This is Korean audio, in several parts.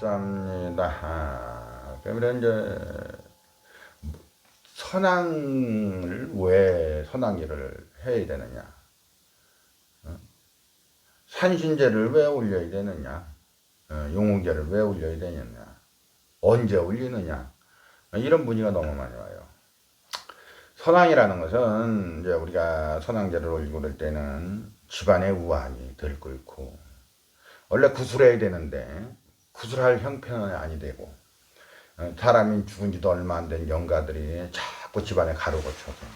없습니다. 아, 그러면 이제 선왕을 왜 선왕일을 해야 되느냐? 어? 산신제를 왜 올려야 되느냐? 어, 용웅제를 왜 올려야 되느냐? 언제 올리느냐? 어, 이런 문의가 너무 많이 와요. 선왕이라는 것은 이제 우리가 선왕제를 올리고 그럴 때는 집안의 우환이 들끓고 원래 구술해야 되는데 구술할 형편은 아니 되고 어, 사람이 죽은 지도 얼마 안 된 영가들이 자꾸 집안에 가루 고 쳐서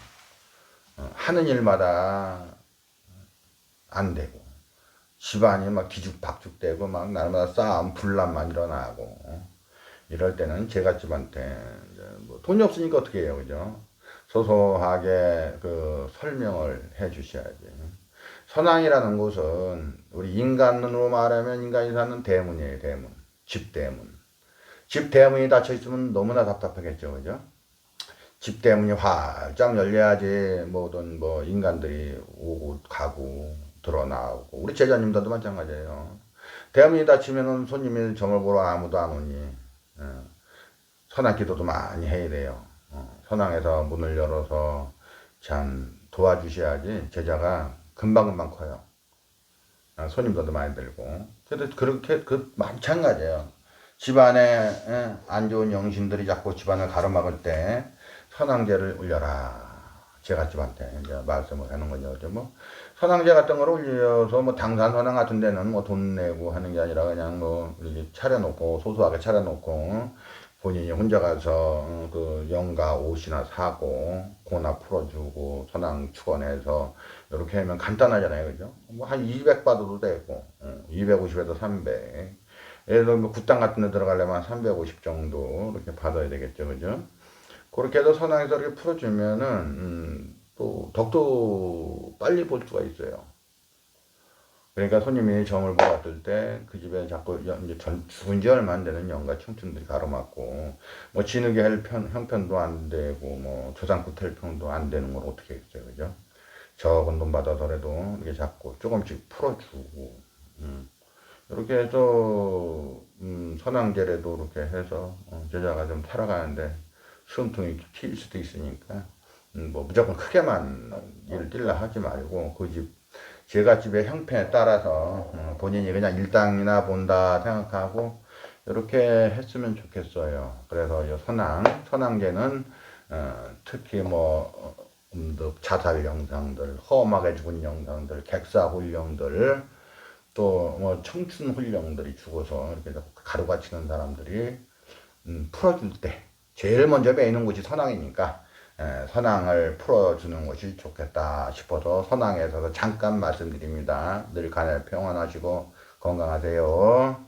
어, 하는 일마다 안 되고 집안이 막 뒤죽박죽되고 막 날마다 싸움 분란만 일어나고 어, 이럴 때는 제가 집한테 뭐 돈이 없으니까 어떻게 해요 그죠? 소소하게 그 설명을 해 주셔야지. 선왕이라는 곳은 우리 인간으로 말하면 인간이 사는 대문이에요 대문 집 대문. 집 대문이 닫혀 있으면 너무나 답답하겠죠 그죠? 집 대문이 활짝 열려야지 모든 뭐 인간들이 오고 가고 들어나오고. 우리 제자님들도 마찬가지예요. 대문이 닫히면은 손님이 점을 보러 아무도 안 오니 어, 선왕 기도도 많이 해야 돼요. 어, 선왕에서 문을 열어서 참 도와주셔야지 제자가 금방금방 커요. 아, 손님들도 많이 들고. 그래도 그렇게 그 마찬가지예요. 집안에 예, 안 좋은 영신들이 자꾸 집안을 가로막을 때 선왕제를 올려라. 제가 집한테 이제 말씀을 하는 거죠. 뭐 선왕제 같은 걸 올려서 뭐 당산 선왕 같은 데는 뭐 돈 내고 하는 게 아니라 그냥 뭐 이렇게 차려놓고 소소하게 차려놓고 본인이 혼자 가서 어, 그 영가 옷이나 사고 고나 풀어주고 선왕 축원해서 이렇게 하면 간단하잖아요, 그죠? 뭐 한 200 받아도 되고, 250에서 300. 예를 들어 뭐 굿당 같은 데 들어가려면 한350 정도 이렇게 받아야 되겠죠, 그죠? 그렇게 해서 선왕에서 이렇게 풀어주면은, 음, 또 덕도 빨리 볼 수가 있어요. 그러니까 손님이 점을 보았을 때 그 집에 자꾸 연- 이제 전 죽은 지 얼마 안 되는 영가 청춘들이 가로막고 뭐 진흙에 할 편, 형편도 안 되고 뭐 조상구 텔평도 안 되는 걸 어떻게 했어요 그죠? 적은 돈 받아서라도 이렇게 자꾸 조금씩 풀어주고 음. 이렇게 해서 음, 선왕제례도 이렇게 해서 어, 제자가 좀 살아가는데 숨통이 튈 수도 있으니까 음, 뭐 무조건 크게만 일을 뛸라 하지 말고 그집 제가 집의 형편에 따라서 어, 본인이 그냥 일당이나 본다 생각하고 이렇게 했으면 좋겠어요. 그래서 이 선왕 선왕제는 어, 특히 뭐 어, 음덕 자살 영상들, 험하게 죽은 영상들, 객사 훈령들, 또 뭐 청춘 훈령들이 죽어서 이렇게 가루가 치는 사람들이 음, 풀어줄 때 제일 먼저 매이는 곳이 선왕이니까 에, 선왕을 풀어주는 것이 좋겠다 싶어서 선왕에서 잠깐 말씀드립니다. 늘 간에 평안하시고 건강하세요.